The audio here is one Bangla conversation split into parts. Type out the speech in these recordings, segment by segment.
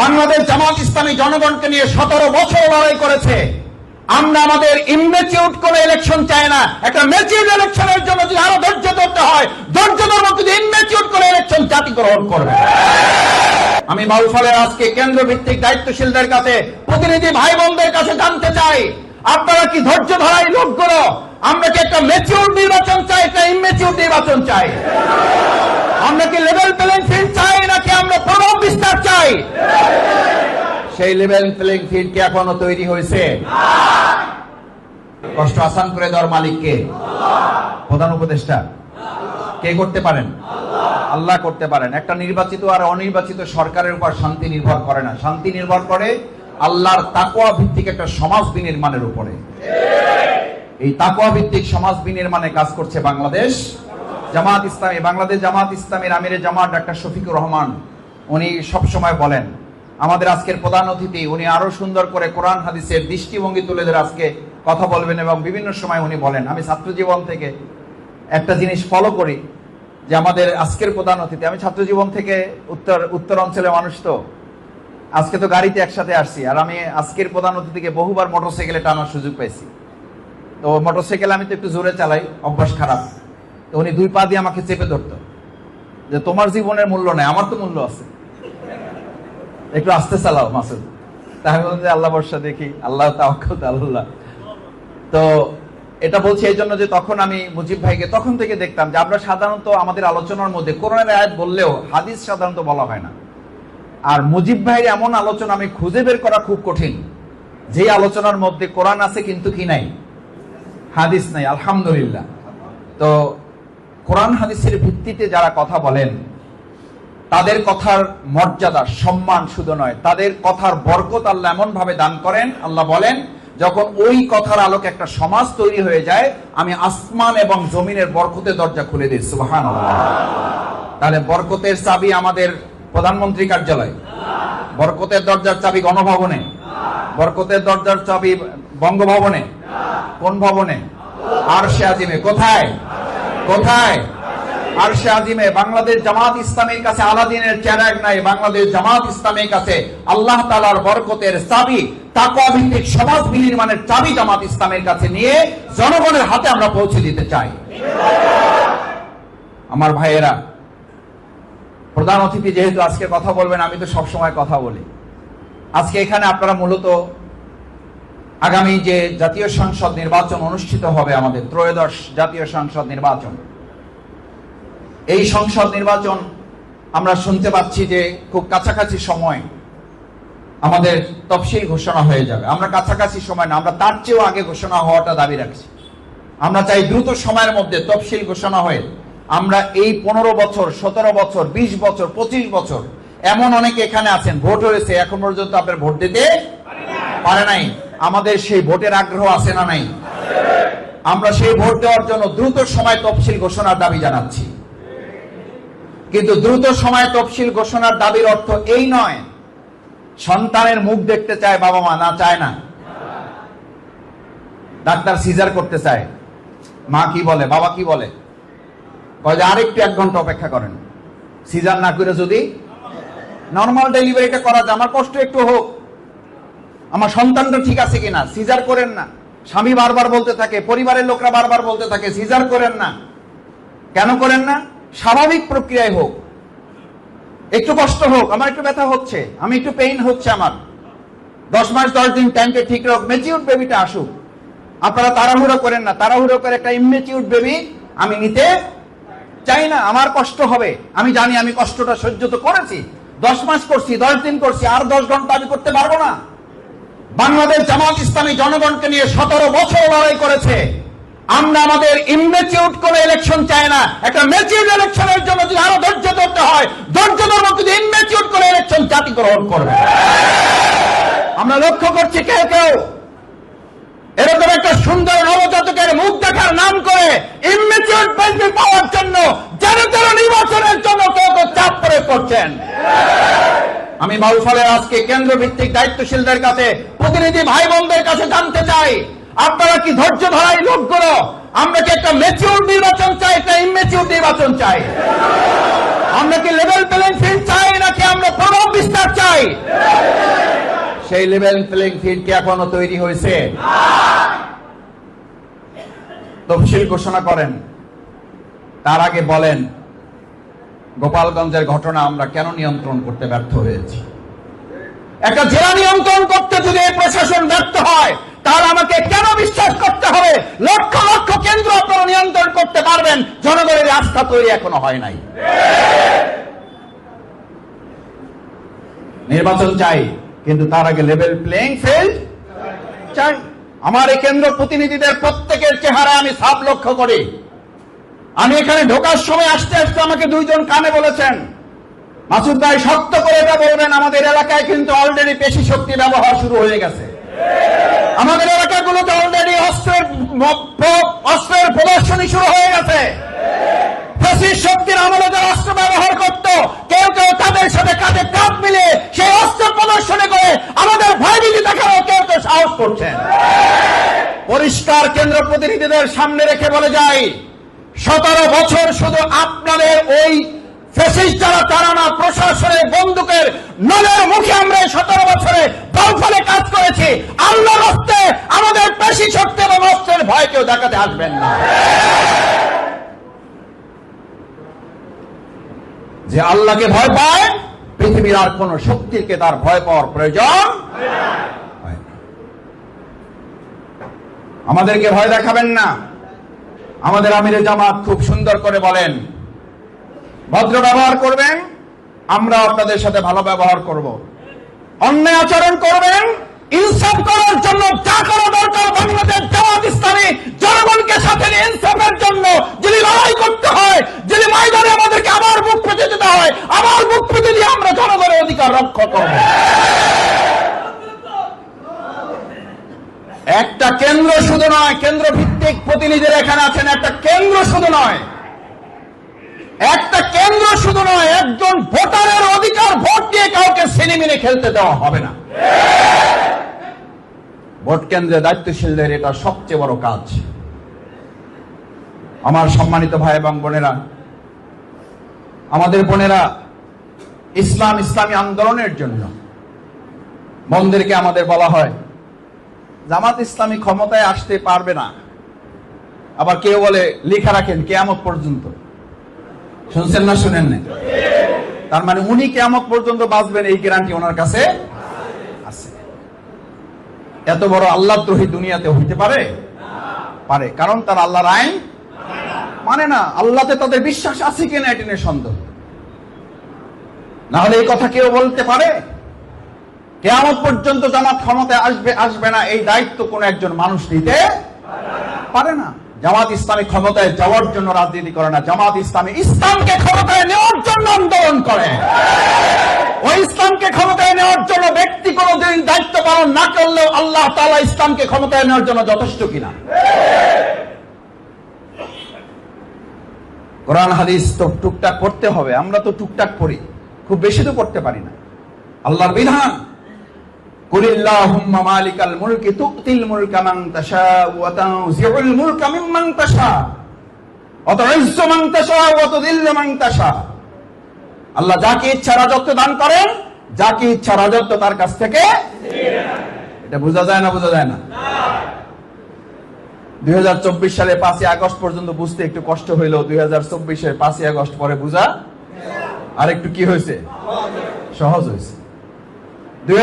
বাংলাদেশ জামাত ইসলামী জনগণকে নিয়ে সতেরো বছর লড়াই করেছে। আমরা আমাদের ইনমেচিউড করে ইলেকশন চাই না। একটা ম্যাচিউড ইলেকশনের জন্য যদি আরও ধৈর্য ধরতে হয়, ধৈর্য ধর্ম যদি ইনমেচিউড করে ইলেকশন জাতি গ্রহণ করবে আমি বাউফলের আজকে কেন্দ্র ভিত্তিক দায়িত্বশীলদের কাছে প্রতিনিধি ভাই বোনদের কাছে জানতে চাই আপনারা কি ধৈর্য ধরাই লোকগুলো আমরা কি একটা ম্যাচিউর নির্বাচন চাই, একটা ইনমেচিউর নির্বাচন চাই? আমরা কি লেভেল প্লেইং ফিল্ড চাই, নাকি আমরা প্রভাব বিস্তার চাই? সেই লেভেল প্লেইং ফিল্ড কি এখনও তৈরি হয়েছে? কষ্ট আসান করে দেওয়ার মালিককে? প্রধান উপদেষ্টা, কে করতে পারেন? আল্লাহ করতে পারেন। একটা নির্বাচিত আর অনির্বাচিত সরকারের উপর শান্তি নির্ভর করে না। শান্তি নির্ভর করে আল্লাহর তাকোয়া ভিত্তিক একটা সমাজ বিনির্মাণের উপরে। এই তাকোয়া ভিত্তিক সমাজ বিনির্মাণে কাজ করছে বাংলাদেশ। জামাত ইসলামী, বাংলাদেশ জামাত ইসলামীর আমিরে জামাত ডাক্তার শফিকুর রহমান, উনি সব সময় বলেন, আমাদের আজকের প্রধান অতিথি, উনি আরও সুন্দর করে কোরআন, হাদিসের দৃষ্টিভঙ্গি তুলে ধরে আজকে কথা বলবেন এবং বিভিন্ন সময় উনি বলেন, আমি ছাত্র জীবন থেকে একটা জিনিস ফলো করি, যে আমাদের আজকের প্রধান অতিথি, আমি ছাত্র জীবন থেকে উত্তর উত্তর অঞ্চলের মানুষ তো আজকে তো গাড়িতে একসাথে আসছি, আর আমি আজকের প্রধান অতিথিকে বহুবার মোটরসাইকেলে টানার সুযোগ পাইছি। তো মোটরসাইকেল আমি তো একটু জোরে চালাই, অভ্যাস খারাপ। তো উনি দুই পা দিয়ে আমাকে চেপে ধরতো। যে তোমার জীবনের মূল্য নেই, আমার তো মূল্য আছে। একটু আস্তে চালাও, মাসুদ। তাই আমি বললাম যে, আল্লাহ বর্ষা দেখি, আল্লাহ আল্লাহ। তো এটা বলছি এই জন্য যে, তখন আমি মুজিব ভাইকে তখন থেকে দেখতাম যে, আমরা সাধারণত আমাদের আলোচনার মধ্যে কোরআনের আয়াত বললেও হাদিস সাধারণত বলা হয় না। আর মুজিব ভাইয়ের এমন আলোচনা আমি খুঁজে বের করা খুব কঠিন। যে আলোচনার মধ্যে কোরআন আছে কিন্তু কি নাই? হাদিস নাই, আলহামদুলিল্লাহ। তো কোরআন হাদিসের ভিত্তিতে যারা কথা বলেন, তাদের কথার মর্যাদা, সম্মান শুধু নয়, তাদের কথার বরকত আল্লাহ এমন ভাবে দান করেন, আল্লাহ বলেন, যখন ওই কথার আলোকে একটা সমাজ তৈরি হয়ে যায়, আমি আসমান এবং জমিনের বরকতের দরজা খুলে দিই সুবাহান তাহলে বরকতের চাবি আমাদের প্রধানমন্ত্রী কার্যালয়। বরকতের দরজার চাবি গণভবনে। বরকতের দরজার চাবি বঙ্গভবনে। কোন ভবনে? আর সে আজিমে। কোথায়? কোথায়? আর সে আজিমে। বাংলাদেশ জামাত ইসলামের কাছে আলাদিনের চ্যারাগ নাই। বাংলাদেশ জামাত ইসলামের কাছে আল্লাহ তালার বরকতের চাবি তাকওয়া ভিত্তিক সমাজ বিনির্মাণের চাবি জামাত ইসলামের কাছে নিয়ে জনগণের হাতে আমরা পৌঁছে দিতে চাই। আমার ভাইয়েরা প্রধান অতিথি যেহেতু আজকে কথা বলবেন, আমি তো সবসময় কথা বলি। আজকে এখানে আপনারা মূলত আগামী যে জাতীয় সংসদ নির্বাচন অনুষ্ঠিত হবে আমাদের, ত্রয়োদশ জাতীয় সংসদ নির্বাচন। এই সংসদ নির্বাচন আমরা শুনতে পাচ্ছি যে খুব কাছাকাছি সময় আমাদের তফসিল ঘোষণা হয়ে যাবে। আমরা কাছাকাছি সময় না, আমরা তার চেয়েও আগে ঘোষণা হওয়াটা দাবি রাখছি। আমরা চাই দ্রুত সময়ের মধ্যে তফসিল ঘোষণা হয়ে আমরা এই পনেরো বছর, সতেরো বছর ২০ বছর, পঁচিশ বছর, এমন অনেকে এখানে আছেন, ভোট হয়েছে, এখন পর্যন্ত আপনার ভোট দিতে পারে নাই। আমাদের সেই ভোটের আগ্রহ আছে না নাই? আমরা সেই ভোট দেওয়ার জন্য দ্রুত সময় তফসিল ঘোষণার দাবি জানাচ্ছি। কিন্তু দ্রুত সময় তফসিল ঘোষণার দাবির অর্থ এই নয়, সন্তানের মুখ দেখতে চায় বাবা মা, না চায় না। ডাক্তার সিজার করতে চায়। মা কি বলে, বাবা কি বলে? কয় আরেকটু এক ঘণ্টা অপেক্ষা করেন। সিজার না করে যদি নর্মাল ডেলিভারিটা করা যায়, আমার কষ্ট একটু হোক। আমার সন্তানটা ঠিক আছে কিনা? সিজার করেন না। স্বামী বারবার বলতে থাকে, পরিবারের লোকরা বারবার বলতে থাকে, সিজার করেন না। কেন করেন না? স্বাভাবিক প্রক্রিয়ায় হোক। একটু কষ্ট হোক, আমার একটু ব্যথা হচ্ছে, আমি একটু পেইন হচ্ছে আমার। দশ মাস, দশ দিন টাইমটা ঠিক হোক মেচিউর বেবিটা আসুক। আপনারা তাড়াহুড়ো করেন না, তাড়াহুড়ো করে একটা ইমেচিউর বেবি আমি নিতে চাই না, আমার কষ্ট হবে। আমি জানি আমি কষ্টটা সহ্য তো করেছি। দশ মাস করছি, দশ দিন করছি, আর দশ ঘণ্টা আমি করতে পারব না। বাংলাদেশ জামাত ইসলামী জনগণকে নিয়ে সতেরো বছর লড়াই করেছে। আমরা আমাদের ইমেচিউড কোন ইলেকশন চাই না। একটা ম্যাচিউড ইলেকশনের জন্য যদি আরও ধৈর্য ধরতে হয়, ধৈর্য ধরবো, কিন্তু ইমেচিউড কোন ইলেকশন জাতি গ্রহণ করবে আমরা লক্ষ্য করছি কেউ কেউ এরকম একটা সুন্দর নবজাতকের মুখ দেখার নাম করে ইমেচিউর পাওয়ার জন্য যেন তেন নির্বাচনের জন্য কেউ চাপ প্রয়োগ করছেন। আমি বাউফলের আজকে কেন্দ্র ভিত্তিক দায়িত্বশীলদের কাছে, প্রতিনিধি ভাই বোনদের কাছে জানতে চাই, আপনারা কি ধৈর্য ধরাই লোকগুলো? আমরা কি একটা মেচিউর নির্বাচন চাই, একটা ইমেচিউর নির্বাচন চাই? আমরা কি লেভেল প্লেইং ফিল্ড চাই, নাকি আমরা প্রভাব বিস্তার চাই? সেই লেভেল প্লেইং ফিল্ড কি এখনও তৈরি হয়েছে? তফসিল ঘোষণা করেন। তার আগে বলেন, গোপালগঞ্জের ঘটনা আমরা কেন নিয়ন্ত্রণ করতে ব্যর্থ হয়েছি? একটা জেলা নিয়ন্ত্রণ করতে যদি প্রশাসন ব্যর্থ হয়, তাহলে আমাকে কেন বিশ্বাস করতে হবে? লক্ষ লক্ষ কেন্দ্র আপনারা নিয়ন্ত্রণ করতে পারবেন, জনগণের আস্থা তৈরি এখনও হয় নাই। নির্বাচন চাই, কিন্তু তার আগে লেভেল প্লেইং ফিল্ড চাই। আমার এই কেন্দ্র প্রতিনিধিদের প্রত্যেকের চেহারা আমি সাব লক্ষ্য করি। আমি এখানে ঢোকার সময় আসতে আসতে আমাকে দুইজন কানে বলেছেন, মাসুদ ভাই শক্ত করে এটা বলবেন, আমাদের এলাকায় কিন্তু অলরেডি পেশি শক্তি ব্যবহার শুরু হয়ে গেছে। আমাদের এলাকাগুলোতে অলরেডি অস্ত্রের অস্ত্রের প্রদর্শনী শুরু হয়ে গেছে। ফেসির শক্তির আমলে যারা অস্ত্র ব্যবহার করত, কেউ কেউ তাদের সাথে কাঁধে কাঁধ মিলে সেই অস্ত্র প্রদর্শনী করে আমাদের ভয়ভীতি দেখানো কেউ কেউ সাহস করছেন পরিষ্কার কেন্দ্র প্রতিনিধিদের সামনে রেখে বলে যাই সতেরো বছর শুধু আপনাদের ওই ফেসিস প্রশাসনের বন্দুকের নলের মুখে আমরা সতেরো বছরে ফলে কাজ করেছি। আল্লাহর হস্তে আমাদের পেশি শক্তি এবং অস্ত্রের ভয় কেউ দেখাতে আসবেন না। যে আল্লাহকে ভয় পায়, পৃথিবীর আর কোন শক্তিকে তার ভয় পাওয়ার প্রয়োজন আমাদেরকে ভয় দেখাবেন না। আমাদের আমিরে জামাত খুব সুন্দর করে বলেন, ভদ্র ব্যবহার করবেন, আমরা আপনাদের সাথে ভালো ব্যবহার করব। অন্যায় আচরণ করবেন, ইনসাফ করার জন্য যা করা দরকার বাংলাদেশ জামাত ইসলামী জনগণকে সাথে ইনসাফের জন্য যদি লড়াই করতে হয় যদি ময়দানে আমাদেরকে আবার বুক পেতে যেতে হয়, আবার বুক পেতে দিয়ে আমরা জনগণের অধিকার রক্ষা করব। একটা কেন্দ্র শুধু নয় কেন্দ্র ভিত্তিক প্রতিনিধিরা এখানে আছেন, একটা কেন্দ্র শুধু নয়। একটা কেন্দ্র শুধু নয়, একজন ভোটারের অধিকার ভোট দিয়ে কাউকে সিনেমিনে খেলতে দেওয়া হবে না। ভোট কেন্দ্রে দায়িত্বশীলদের এটা সবচেয়ে বড় কাজ। আমার সম্মানিত ভাই এবং বোনেরা, আমাদের বোনেরা, ইসলাম ইসলামী আন্দোলনের জন্য মন্দিরকে আমাদের বলা হয়। জামাত ইসলামী ক্ষমতায় আসতে পারবে না। আবার কেউ বলে, লিখা রাখেন কেয়ামত পর্যন্ত। শুনছেন না, শুনেন না তার মানে উনি কেয়ামত পর্যন্ত বাঁচবেন, এই গ্যারান্টি ওনার কাছে আছে। এত বড় আল্লাহ দ্রোহী দুনিয়াতে হইতে পারে? পারে, কারণ তার আল্লাহর আইন মানে না, আল্লাহতে তাদের বিশ্বাস আছে কিনা, এটি নিয়ে সন্দেহ। না হলে এই কথা কেউ বলতে পারে? কেয়ামত পর্যন্ত জামাত ক্ষমতায় আসবে আসবে না, এই দায়িত্ব কোন একজন মানুষ নিতে পারে না। জামাত ইসলামী ক্ষমতায় যাওয়ার জন্য রাজনীতি করে না। জামাত ইসলামী ইসলামকে ক্ষমতায় নেওয়ার জন্য আন্দোলন করে। ওই ইসলামকে ক্ষমতায় নেওয়ার জন্য ব্যক্তি কোনোদিন দায়িত্ব পালন না করলেও আল্লাহ তালা ইসলামকে ক্ষমতায় নেওয়ার জন্য যথেষ্ট কিনা। কোরআন, হাদিস তো টুকটাক পড়তে হবে। আমরা তো টুকটাক পড়ি। খুব বেশি তো পড়তে পারি না। আল্লাহর বিধান। আল্লাহ যাকে ইচ্ছা রাজত্ব দান করেন, যাকে ইচ্ছা রাজত্ব তার কাছ থেকে এটা বোঝা যায় না, বোঝা যায় না? দুই হাজার চব্বিশ সালে পাঁচই আগস্ট পর্যন্ত বুঝতে একটু কষ্ট হইল দুই হাজার চব্বিশের পাঁচই আগস্ট পরে বুঝা আর একটু কি হয়েছে? সহজ হয়েছে। দুই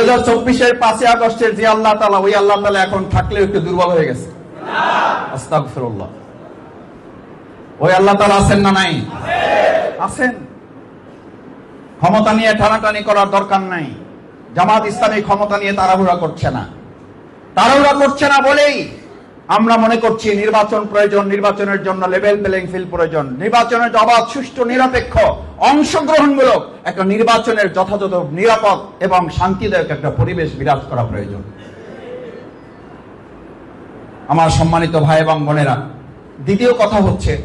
পাঁচই আগস্টের যে আল্লাহ তালা ওই আল্লাহ তালা এখন একটু দুর্বল হয়ে গেছে। ওই আল্লাহ তালা আছেন না নাই? আছেন। ক্ষমতা নিয়ে টানাটানি করার দরকার নাই। জামাত ইসলামী ক্ষমতা নিয়ে তাড়াহুড়া করছে না। তাড়াহুড়া করছে না বলেই আমরা মনে করছি নির্বাচন প্রয়োজন, নির্বাচনের জন্য লেভেল প্লেইং ফিল্ড প্রয়োজন। নির্বাচনের অবাধ সুষ্ঠু, নিরপেক্ষ, অংশগ্রহণমূলক একটা নির্বাচনের যথাযথ, নিরাপদ এবং শান্তিদায়ক একটা পরিবেশ বিরাজ করা প্রয়োজন। আমার সম্মানিত ভাই এবং বোনেরা, দ্বিতীয় কথা হচ্ছে,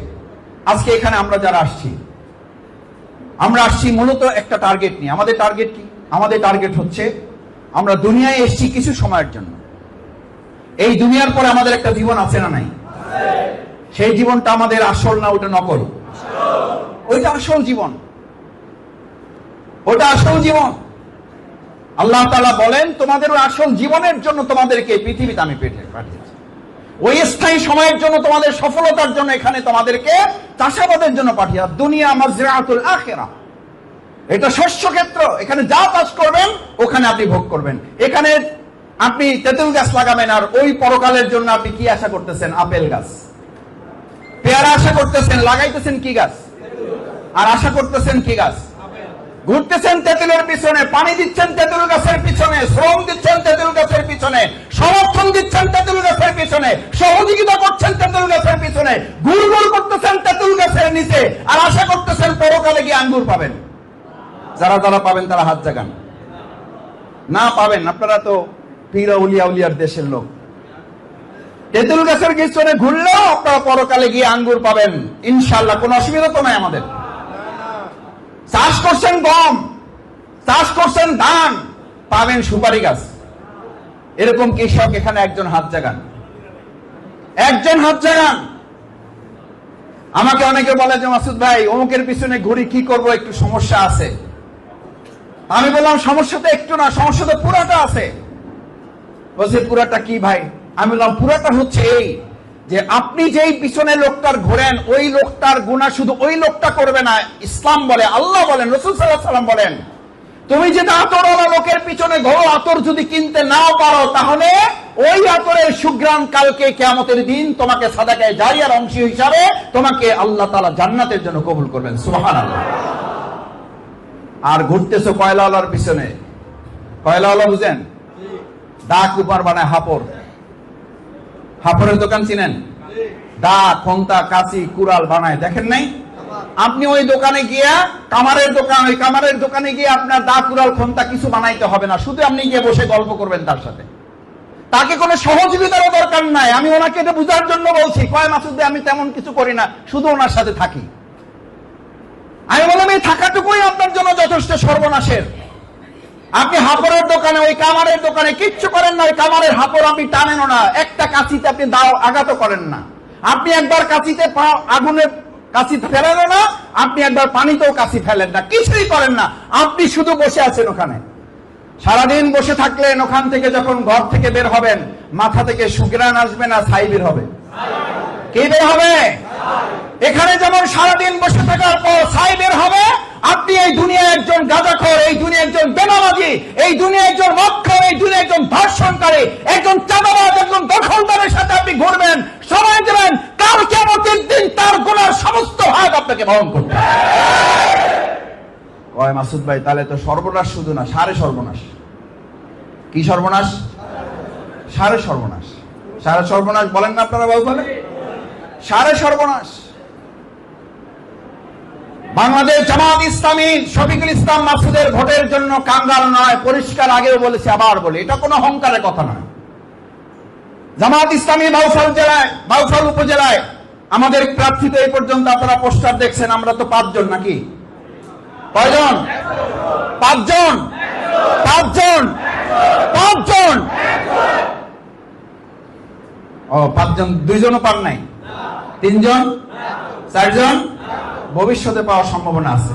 আজকে এখানে আমরা যারা আসছি, আমরা আসছি মূলত একটা টার্গেট নিয়ে। আমাদের টার্গেট কি? আমাদের টার্গেট হচ্ছে, আমরা দুনিয়ায় এসেছি কিছু সময়ের জন্য। এই দুনিয়ার পরে আমাদের একটা জীবন আছে না নাই? সেই জীবনটা আমাদের আসল না ওটা নকল? ওইটা আসল জীবন। ওটা আসল জীবন। আল্লাহ তাআলা বলেন, তোমাদের ওই আসল জীবনের জন্য তোমাদেরকে পৃথিবীতে আমি পেটে পাঠিয়েছি। ওই স্থায়ী সময়ের জন্য তোমাদের সফলতার জন্য এখানে তোমাদেরকে চাষাবাদের জন্য পাঠিয়ে দুনিয়া মাজরাতুল আখেরা এটা শস্য ক্ষেত্র। এখানে যা চাষ করবেন, ওখানে আপনি ভোগ করবেন। এখানে আপনি তেঁতুল গাছ লাগাবেন আর ওই পরকালের জন্য আপনি কি আশা করতেছেন? আপেল গাছ। পেয়ারা আশা করতেছেন, লাগাইতেছেন কি গাছ? আর আশা করতেছেন কি গাছ? ঘুরতেছেন তেঁতুলের পিছনে, পানি দিচ্ছেন তেঁতুল গাছের পিছনে, শ্রম দিচ্ছেন তেঁতুল গাছের পিছনে, সমর্থন দিচ্ছেন তেঁতুল গাছের পিছনে, সহযোগিতা করছেন তেঁতুল গাছের পিছনে গুড় গুড় করতেছেন তেঁতুল গাছের নিচে, আর আশা করতেছেন পরকালে গিয়ে আঙ্গুর পাবেন। যারা যারা পাবেন তারা হাত জাগান। না পাবেন, আপনারা তো পীরা উলিয়া উলিয়ার দেশের লোক। তেঁতুল গাছের পিছনে ঘুরলেও আপনারা পরকালে গিয়ে আঙ্গুর পাবেন। ইনশাল্লাহ কোনো অসুবিধা তো নাই আমাদের। চাষ করছেন গম, চাষ করছেন ধান, পাবেন সুপারি গাছ। এরকম কৃষক এখানে একজন হাত জাগান। একজন হাত জাগান। আমাকে অনেকে বলে যে, মাসুদ ভাই, অমুকের পিছনে ঘুরি কি করব, একটু সমস্যা আছে। আমি বললাম সমস্যা তো একটু না সমস্যা তো পুরাটা আছে। বলছে পুরাটা কি ভাই? আমি বললাম, পুরাটা হচ্ছে এই যে আপনি যেই পিছনে লোকটার ঘোরেন, ওই লোকটার গুণা শুধু ওই লোকটা করবে না, ইসলাম বলে, আল্লাহ বলেন, রসুল সাল্লাম বলেন। তুমি যেটা আতরওয়ালা লোকের পিছনে ঘোরো, আতর যদি কিনতে নাও পারো, তাহলে ওই আতরের সুগ্রাম কালকে কেয়ামতের দিন তোমাকে সাদাকায় জারিয়ার অংশ হিসাবে তোমাকে আল্লাহ তালা জান্নাতের জন্য কবুল করবেন। সুহান আর ঘুরতেছো কয়লাওয়ালার পিছনে? কয়লাওয়ালা বুঝেন? দা কুপার বানায় দোকান চিনেন? দা কুড়াল বানায়। দেখেন নাই? আপনি ওই দোকানে গিয়া কামারের দোকান, ওই কামারের দোকানে গিয়ে আপনার দা কুড়াল কিছু বানাইতে হবে না। শুধু আপনি গিয়ে বসে গল্প করবেন তার সাথে। তাকে কোনো সহযোগিতারও দরকার নাই। আমি ওনাকে এটা বুঝার জন্য বলছি, কয় মাসুদ আমি তেমন কিছু করি না, শুধু ওনার সাথে থাকি। আমি বললাম, এই থাকাটুকুই আপনার জন্য যথেষ্ট সর্বনাশের। আপনি হাপড়ের দোকানে, ওই কামারের দোকানে কিচ্ছু করেন না, ওই কামারের হাপড় আপনি টানেনও না। একটা কাঁচিতে আপনি দাও আঘাত করেন না। আপনি একবার কাঁচিতে আগুনে কাঁচি ফেলেন না, আপনি একবার পানিতেও কাঁচি ফেলেন না। কিছুই করেন না। আপনি শুধু বসে আছেন ওখানে। সারাদিন বসে থাকলেন, ওখান থেকে যখন ঘর থেকে বের হবেন, মাথা থেকে সুগ্রান আসবে না, ছাই বের হবে। কে বের হবে? এখানে যেমন সারাদিন বসে থাকার পর ছাই বের হবে, আপনি এই দুনিয়া একজন গাঁজাখর এই দুনিয়া একজন বেনামাজি, এই দুনিয়া একজন মক্ষর এই দুনিয়া একজন ধর্ষণকারী একজন চাঁদাবাজ, একজন দখলদারের সাথে আপনি ঘুরবেন, সময় দেবেন, কাল কেমতের দিন তার গুণার সমস্ত ভাগ আপনাকে বহন করবে। কয় মাসুদ ভাই, তাহলে তো সর্বনাশ শুধু না সারে সর্বনাশ। কি সর্বনাশ? সারে সর্বনাশ। সারে সর্বনাশ বলেন না আপনারা বাবু বলেন সারে সর্বনাশ। বাংলাদেশ জামাত ইসলামী শফিকুল ইসলাম মাসুদের ভোটের জন্য কাঙ্গাল নয়, পরিষ্কার আগেও বলেছে, আবার বলে। এটা কোনো অহংকারের কথা নয়। জামাত ইসলামী বাউফল জেলায়, বাউফল উপজেলায় আমাদের প্রার্থী তো এই পর্যন্ত আপনারা পোস্টার দেখছেন, আমরা তো পাঁচজন নাকি? কয়জন? পাঁচজন? পাঁচজন? পাঁচজন? ও, পাঁচজন, দুইজনও পান নাই? তিনজন? চারজন? ভবিষ্যতে পাওয়ার সম্ভাবনা আছে।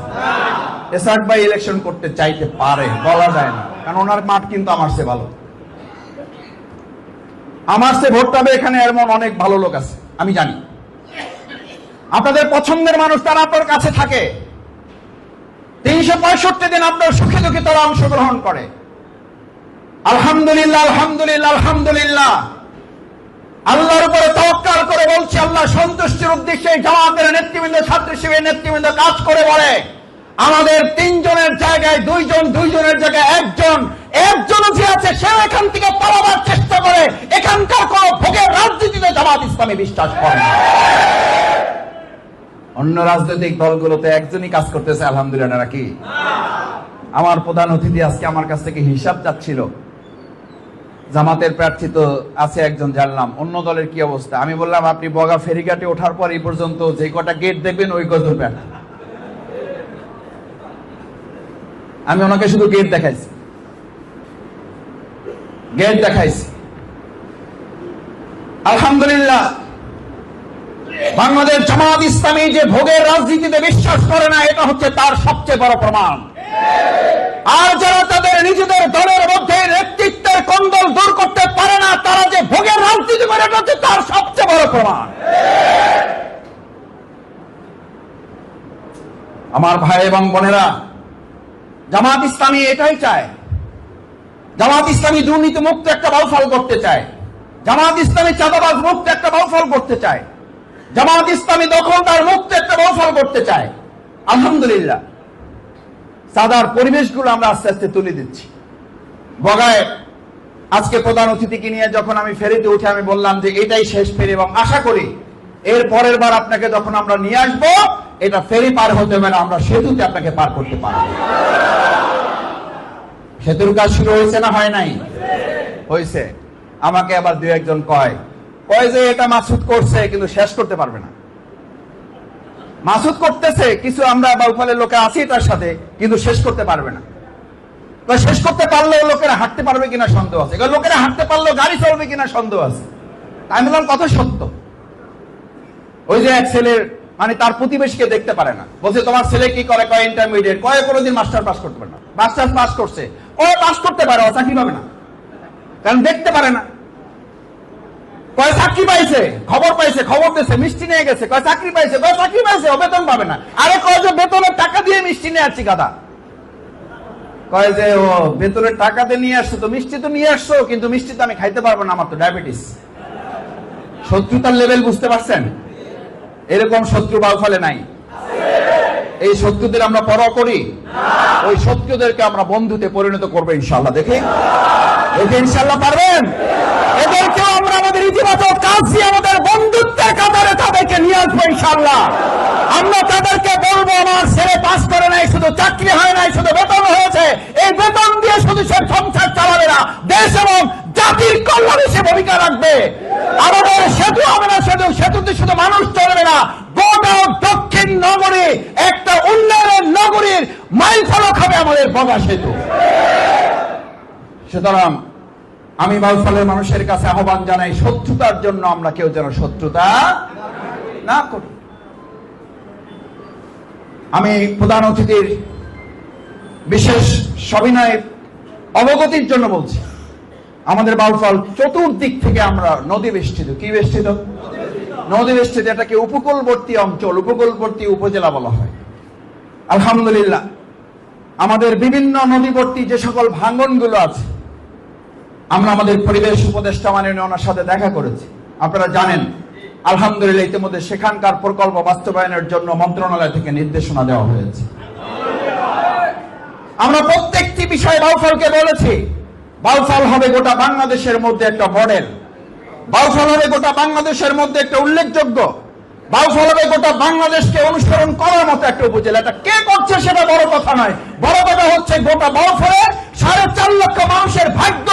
এসাক ভাই ইলেকশন করতে চাইতে পারে, বলা যায় না। কারণ ওনার মাঠ কিন্তু আমার চেয়ে ভালো। আমার চেয়ে ভোট পাবে এখানে এমন অনেক ভালো লোক আছে, আমি জানি। আপনাদের পছন্দের মানুষ তারা আপনার কাছে থাকে। তিনশো পঁয়ষট্টি দিন আপনার সুখে দুঃখে তারা অংশগ্রহণ করে। আলহামদুলিল্লাহ আলহামদুলিল্লাহ আলহামদুলিল্লাহ। আল্লাহর উপরে তওয়াক্কাল করে বলছি, আল্লাহ সন্তুষ্টির উদ্দেশ্যে জামাতের নেতৃবৃন্দ, ছাত্র শিবিরের নেতৃবৃন্দ কাজ করে বলে। আমাদের তিনজনের জায়গায় দুইজন, দুইজনের জায়গায় একজন একজন যে আছে সে এখান থেকে পালাবার চেষ্টা করে। এখানকার কোন ভোগের রাজনীতিতে জামাত ইসলামী বিশ্বাস করে অন্য রাজনৈতিক দলগুলোতে একজনই কাজ করতেছে, আলহামদুলিল্লাহ, নাকি? আমার প্রধান অতিথি আজকে আমার কাছ থেকে হিসাব চাচ্ছিল। জামাতের প্রার্থী তো আছে একজন জানলাম অন্য দলের কি অবস্থা? আমি বললাম, আপনি বগা ফেরিঘাটে ওঠার পর এই পর্যন্ত যে কটা গেট দেখবেন, ওই কত প্রার্থী আমি ওনাকে শুধু গেট দেখাইছি। গেট দেখাইছি। আলহামদুলিল্লাহ, বাংলাদেশ জামাত ইসলামী যে ভোগের রাজনীতিতে বিশ্বাস করে না, এটা হচ্ছে তার সবচেয়ে বড় প্রমাণ। আর যারা তাদের নিজেদের দলের মধ্যে নেতৃত্বের কন্দল দূর করতে পারে না, তারা যে ভোগের রাজনীতি করে যাচ্ছে তার সবচেয়ে বড় প্রমাণ। আমার ভাই এবং বোনেরা, জামাত ইসলামী এটাই চায়। জামাত ইসলামী দুর্নীতি মুক্ত একটা বাউফল করতে চায়। জামাত ইসলামী চাঁদাবাজ মুক্ত একটা বাউফল করতে চায়। জামাত ইসলামী দখলদার মুক্ত একটা বাউফল করতে চায়। আলহামদুলিল্লাহ। সাদার পরিবেশগুলো আমরা আস্তে আস্তে তুলে দিচ্ছি। বগায় আজকে প্রধান অতিথিকে নিয়ে যখন আমি ফেরিতে উঠে আমি বললাম যে এটাই শেষ ফেরি এবং আশা করি এর পরের বার আপনাকে যখন আমরা নিয়ে আসব, এটা ফেরি পার হতে হবে না, আমরা সেতুতে আপনাকে পার করতে পারব। সেতুর কাজ শুরু হয়েছে না হয় নাই? হয়েছে। আমাকে আবার দু একজন কয় কয় যে এটা মাসুদ করছে, কিন্তু শেষ করতে পারবে না। মাসুদ করতেছে, কিছু আমরা বাউফলের লোকে আছি তার সাথে, কিন্তু শেষ করতে পারবে না। শেষ করতে পারলেও লোকেরা হাঁটতে পারবে কিনা সন্দেহ আছে। লোকেরা হাঁটতে পারলেও গাড়ি চলবে কিনা সন্দেহ আছে। আমি বললাম কত সত্য। ওই যে এক ছেলের মানে তার প্রতিবেশীকে দেখতে পারে না। বলছে, তোমার ছেলে কি করে? কয় ইন্টারমিডিয়েট কয় কোনোদিন মাস্টার পাস করতে পারে না? মাস্টার পাস করছে। ও পাস করতে পারে ও চাকরি পাবে না? কারণ দেখতে পারে না। কয় চাকরি পাইছে? খবর পাইছে, খবর দিয়েছে মিষ্টি নিয়ে গেছে। কয় চাকরি পাইছে? কয় চাকরি পাইছে? ও বেতন পাবে না। আরে কয় যে বেতনের টাকা দিয়ে মিষ্টি নিয়ে আসছি গাদা? কয় যে ও বেতনের টাকাতে নিয়ে আসছো তো, মিষ্টি তো নিয়ে আসছো, কিন্তু মিষ্টি তো আমি খাইতে পারব না আমার তো ডায়াবেটিস। শত্রুতার লেভেল বুঝতে পারছেন? এরকম শত্রু বাউফলে নাই। এই শত্রুদের আমরা পরোয়া করি? ওই শত্রুদেরকে আমরা বন্ধুতে পরিণত করব ইনশাল্লাহ দেখি। দেখে ইনশাল্লাহ পারবেন? এদেরকেও আমরা আমাদের ইতিবাচক কাজ দিয়ে আমাদের বন্ধুত্বের কাতারে তাদেরকে নিয়ে আসব ইনশাল্লাহ আমরা তাদেরকে বলব, আমার ছেলে পাস করে নাই, শুধু চাকরি হয় নাই, শুধু বেতন হয়েছে। এই বেতন দিয়ে শুধু সে সংসার চালাবে না, দেশ এবং জাতির কল্যাণে সে ভূমিকা রাখবে। আমাদের সেতু হবে না, সেতু সেতুতে শুধু মানুষ চলবে না নগরী, একটা উন্নয়নের নগরীর মাইল ফলক হবে আমাদের বগা সেতু। সুতরাং আমি বাউফলের মানুষের কাছে আহ্বান জানাই, শত্রুতার জন্য আমরা কেউ যেন শত্রুতা না করি। আমি প্রধান অতিথির বিশেষ সবিনয় অবগতির জন্য বলছি, আমাদের বাউফল চতুর্দিক থেকে আমরা নদী বেষ্টিত। কি বেষ্টিত? নদী বেষ্টিত এটাকে উপকূলবর্তী অঞ্চল, উপকূলবর্তী উপজেলা বলা হয়। আলহামদুলিল্লাহ, আমাদের বিভিন্ন নদীবর্তী যে সকল ভাঙ্গনগুলো আছে, আমরা আমাদের পরিবেশ উপদেষ্টা মাননীয় ওনার সাথে দেখা করেছি। আপনারা জানেন, আলহামদুলিল্লাহ ইতিমধ্যে সেখানকার প্রকল্প বাস্তবায়নের জন্য মন্ত্রণালয় থেকে নির্দেশনা দেওয়া হয়েছে। আমরা প্রত্যেকটি বিষয়ে বাউফলকে বলেছি। বাউফল হবে গোটা বাংলাদেশের মধ্যে একটা মডেল বাউফল হবে গোটা বাংলাদেশের মধ্যে একটা উল্লেখযোগ্য বাউফল হবে গোটা বাংলাদেশকে অনুসরণ করার মতো একটা উপজেলা। এটা কে করছে সেটা বড় কথা নয়। বড় কথা হচ্ছে গোটা বাউফলে সাড়ে চার লক্ষ মানুষের ভাগ্য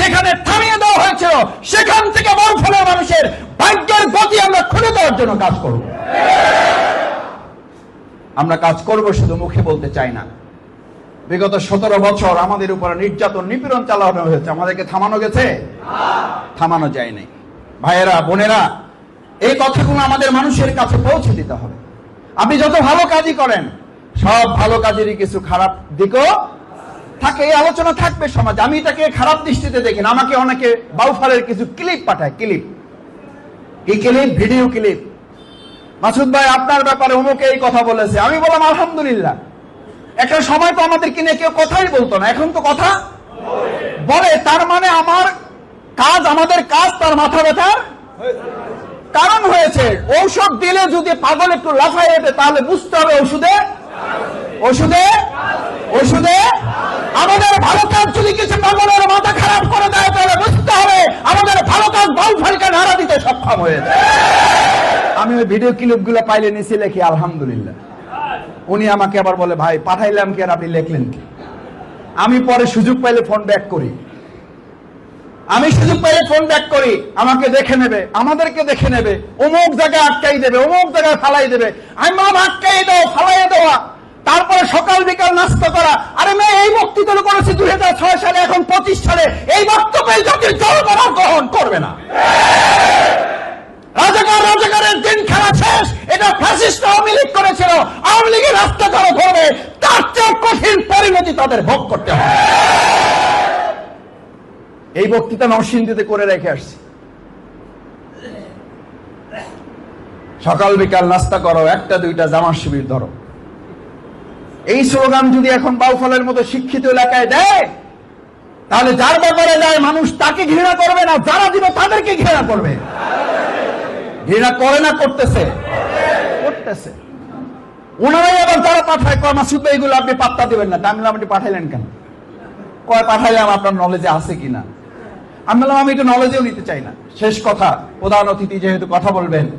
যেখানে থামিয়ে দেওয়া হয়েছিল সেখান থেকে বাউফলের মানুষের ভাগ্যের গতি আমরা খুলে দেওয়ার জন্য কাজ করব। আমরা কাজ করব শুধু মুখে বলতে চাই না। বিগত সতেরো বছর আমাদের উপরে নির্যাতন নিপীড়ন চালানো হয়েছে। আমাদেরকে থামানো গেছে? থামানো যায় নাই ভাইয়েরা, বোনেরা, এই কথাগুলো আমাদের মানুষের কাছে পৌঁছে দিতে হবে। আপনি যত ভালো কাজই করেন, সব ভালো কাজেরই কিছু খারাপ দিকও থাকে। এই আলোচনা থাকবে সমাজ। আমি এটাকে খারাপ দৃষ্টিতে দেখি না। আমাকে অনেকে বাউফালের কিছু ক্লিপ পাঠায়, ক্লিপ। কি ক্লিপ? Video clip. মাসুদ ভাই, আপনার ব্যাপারে অমুকে এই কথা বলেছে। আমি বললাম, আলহামদুলিল্লাহ। একটা সময় তো আমাদের কিনে কেউ কথাই বলতো না। এখন তো কথা বলে। তার মানে আমার কাজ আমাদের কাজ, তার মাথা ব্যথার কারণ হয়েছে। ঔষধ দিলে যদি পাগল একটু লাফায় ওঠে, তাহলে বুঝতে হবে ওষুধে ওষুধে ওষুধে আমাদের ভালো কাজ যদি কিছু পাগলের মাথা খারাপ করে দেয়, তাহলে বুঝতে হবে আমাদের ভালো কাজ বাউ ফালকে নাড়া দিতে সক্ষম হয়েছে। আমি ওই ভিডিও ক্লিপগুলো পাইলে নিচে লেখি, আলহামদুলিল্লাহ। উনি আমাকে আবার বলে, ভাই, পাঠাইলাম কি আর আপনি লেখলেন কি? আমি পরে সুযোগ পাইলে ফোন ব্যাক করি। আমি সুযোগ পাইলে ফোন ব্যাক করি, আমাকে দেখে নেবে, আমাদেরকে দেখে নেবে, অমুক জায়গায় আটকাই দেবে, অমুক জায়গায় ফালাই দেবে। আমি বললাম আটকাই দাও, ফালাই দেওয়া তারপরে সকাল বিকাল নাস্তা করা। আরে মেয়ে, এই বক্তৃতা করেছি দুই হাজার ছয় সালে, এখন পঁচিশ সালে। এই বক্তব্যে জাতির জলকরা গ্রহণ করবে না। রাজাকার, রাজাকারের দিন খেলা শেষ। এটা ফ্যাসিস্ট আওয়ামী লীগ করেছিল। আওয়ামী লীগের রাস্তা করে করবে তার চেয়ে কঠিন পরিণতি তাদের ভোগ করতে হবে। এই বক্তৃতা নরসিংদীতে করে রেখে আসছি। সকাল বিকাল নাস্তা করো, একটা, দুইটা জামার শিবির ধরো। এই স্লোগান যদি এখন বাউফলের মতো শিক্ষিত এলাকায় দেয়, তাহলে যার ব্যাপারে যায় মানুষ তাকে ঘৃণা করবে না, যারা দিবে তাদেরকে ঘৃণা করবে। ঘৃণা করে না, করতেছে। করতেছে। ওনারাই আবার যারা পাঠায় কয় মাসুদ ভাই এগুলো আপনি পাত্তা দিবেন না। তা আমি আপনি পাঠাইলেন কেন? কয়, পাঠাইলাম, আপনার নলেজে আছে কিনা? আমি বললাম আমি নলেজেও নিতে চাই না। শেষ কথা, প্রধান অতিথি যেহেতু কথা বলবেন।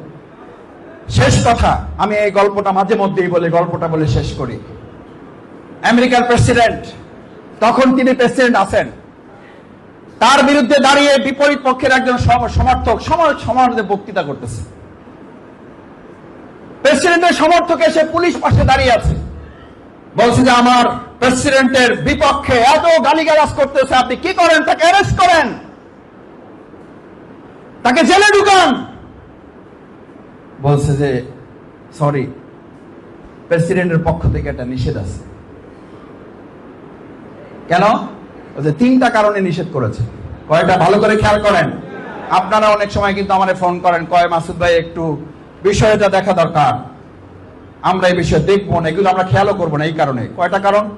শেষ কথা, আমি এই গল্পটা মাঝে মধ্যেই বলে, গল্পটা বলে শেষ করি। আমেরিকার প্রেসিডেন্ট, তখন তিনি প্রেসিডেন্ট আছেন। তার বিরুদ্ধে দাঁড়িয়ে বিপরীত পক্ষের একজন সম- সমর্থক সমাজ সমাজে বক্তৃতা করতেছে। প্রেসিডেন্টের সমর্থক এসে পুলিশ পাশে দাঁড়িয়ে আছে। বলছে যে, আমার প্রেসিডেন্টের বিপক্ষে এত গালিগালাজ করতেছে, আপনি কি করেন? তাকে অ্যারেস্ট করেন। তাকে জেলে ঢুকান। বলছে যে সরি প্রেসিডেন্টের পক্ষ থেকে একটা নিষেধ আছে। কেন? বলছে, তিনটা কারণে নিষেধ করেছে। কয়টা ভালো করে খেয়াল করেন। আপনারা অনেক সময় কিন্তু আমাদের ফোন করেন, কয়, মাসুদ ভাই, একটু বিষয়টা দেখা দরকার। আমরা এই বিষয়ে দেখব না, এগুলো আমরা খেয়ালও করব না এই কারণে। কয়টা কারণ?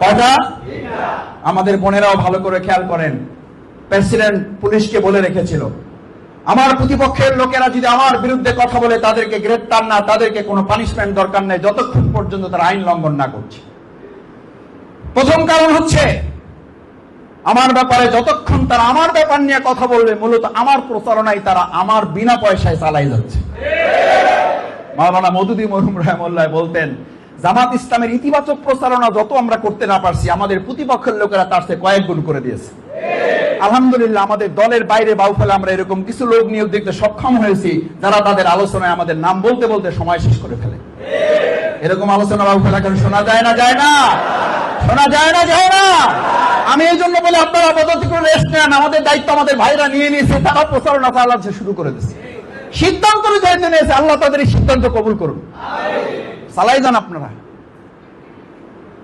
কয়টা? আমাদের বোনেরাও ভালো করে খেয়াল করেন। প্রেসিডেন্ট পুলিশকে বলে রেখেছিল। আমার প্রতিপক্ষের লোকেরা যদি আমার বিরুদ্ধে কথা বলে তাদেরকে গ্রেপ্তার না, তাদেরকে কোনো পানিশমেন্ট দরকার নেই, যতক্ষণ পর্যন্ত তারা আইন লঙ্ঘন না করছে। প্রথম কারণ হচ্ছে, আমার ব্যাপারে যতক্ষণ তারা আমার ব্যাপার নিয়ে কথা বলবে, মূলত আমার প্রচারণায় তারা আমার বিনা পয়সায় চালাই যাচ্ছে। মাওলানা মধুদি মরহুম রহমল্লাহ বলতেন, জামাত ইসলামের ইতিবাচক প্রচারণা যত আমরা করতে না পারছি, আমাদের প্রতিপক্ষের লোকেরা তার চেয়ে কয়েক গুণ করে দিয়েছে। আলহামদুলিল্লাহ আমাদের দলের বাইরে বাউফলে আমরা এরকম কিছু লোক নিয়োগ দেখতে সক্ষম হয়েছি, যারা তাদের আলোচনায় আমাদের নাম বলতে বলতে সময় শেষ করে ফেলে। এরকম আলোচনা বাউফেলা কেন শোনা যায় না যায় না? শোনা যায় না যায় না? আমি এই জন্য বলে, আপনারা পদ্ধতি করে রেস্ট নেন, আমাদের দায়িত্ব আমাদের ভাইরা নিয়ে নিয়েছে, তারা প্রচারণা চালাচ্ছে শুরু করে দিচ্ছে সিদ্ধান্ত অনুযায়ী নিয়েছে, আল্লাহ তাদের এই সিদ্ধান্ত কবুল করুন। চালাই যান আপনারা।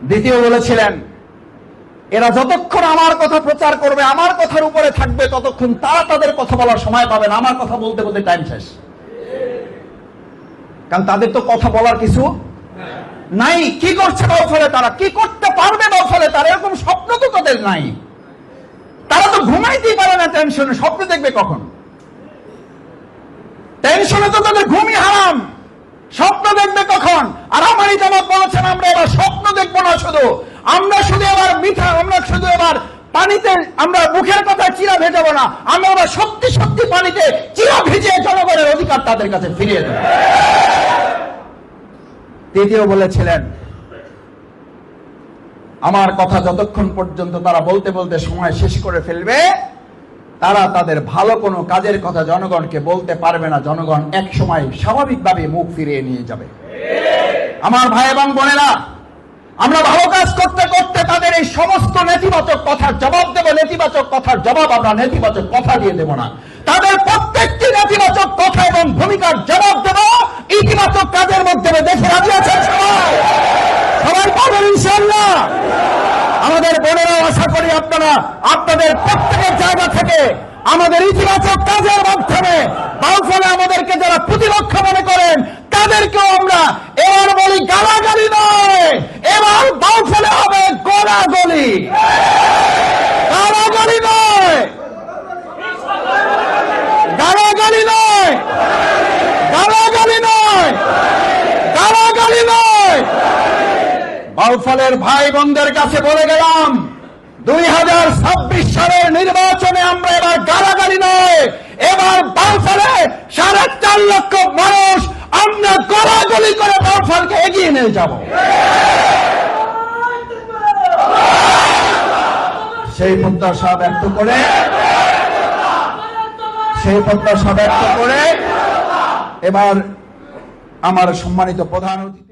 দ্বিতীয় বলেছিলেন এরা যতক্ষণ আমার কথা প্রচার করবে, আমার কথার উপরে থাকবে, ততক্ষণ তারা তাদের কথা বলার সময় পাবে না। আমার কথা বলতে বলতে টাইম শেষ। কারণ তাদের তো কথা বলার কিছু নাই। কি করছে ফলে তারা? কি করতে পারবে ফলে তারা? এরকম স্বপ্ন তো তাদের নাই। তারা তো ঘুমাইতেই পারে না টেনশনে স্বপ্ন দেখবে কখন? টেনশনে তো তাদের ঘুমই হারাম। স্বপ্ন দেখবে কখন? আর আমারই জামাত বলেছেন আমরা এবার স্বপ্ন দেখব না শুধু। আমরা শুধু এবার মিঠা, আমরা শুধু এবার পানিতে, আমরা মুখের কথা চিরা ভেজাবো না। আমরা এবার সত্যি সত্যি পানিতে চিরা ভিজিয়ে জনগণের অধিকার তাদের কাছে ফিরিয়ে দেবো। তৃতীয় বলেছিলেন, আমার কথা যতক্ষণ পর্যন্ত তারা বলতে বলতে সময় শেষ করে ফেলবে, তারা তাদের ভালো কোনো কাজের কথা জনগণকে বলতে পারবে না। জনগণ এক সময় স্বাভাবিকভাবে মুখ ফিরিয়ে নিয়ে যাবে। আমার ভাই এবং বোনেরা আমরা ভালো কাজ করতে করতে তাদের এই সমস্ত নেতিবাচক কথার জবাব দেব। নেতিবাচক কথার জবাব আমরা নেতিবাচক কথা দিয়ে দেব না। তাদের প্রত্যেকটি নেতিবাচক কথা এবং ভূমিকার জবাব দেব। ইতিবাচক কাজের মাধ্যমে দেখে রাজি আছেন সবাই। সবাই পাবেন ইনশাল্লাহ আমাদের বোনেরাও আশা করি আপনারা আপনাদের প্রত্যেকের জায়গা থেকে আমাদের ইতিবাচক কাজের মাধ্যমে বাউফলে আমাদেরকে যারা প্রতিরক্ষা মনে করেন, তাদেরকেও আমরা এবার বলি গালাগালি নয় এবার বাউফলে হবে বাউফলের ভাই বোনদের কাছে বলে গেলাম, দুই হাজার ছাব্বিশ সালের নির্বাচনে আমরা এবার গালাগালি নয়, এবার বাউফলে সাড়ে চার লক্ষ মানুষ আমরা গলাগলি করে বাউফলকে এগিয়ে নিয়ে যাব। সেই প্রত্যাশা ব্যক্ত করে সেই প্রত্যাশা ব্যক্ত করে এবার আমার সম্মানিত প্রধান অতিথি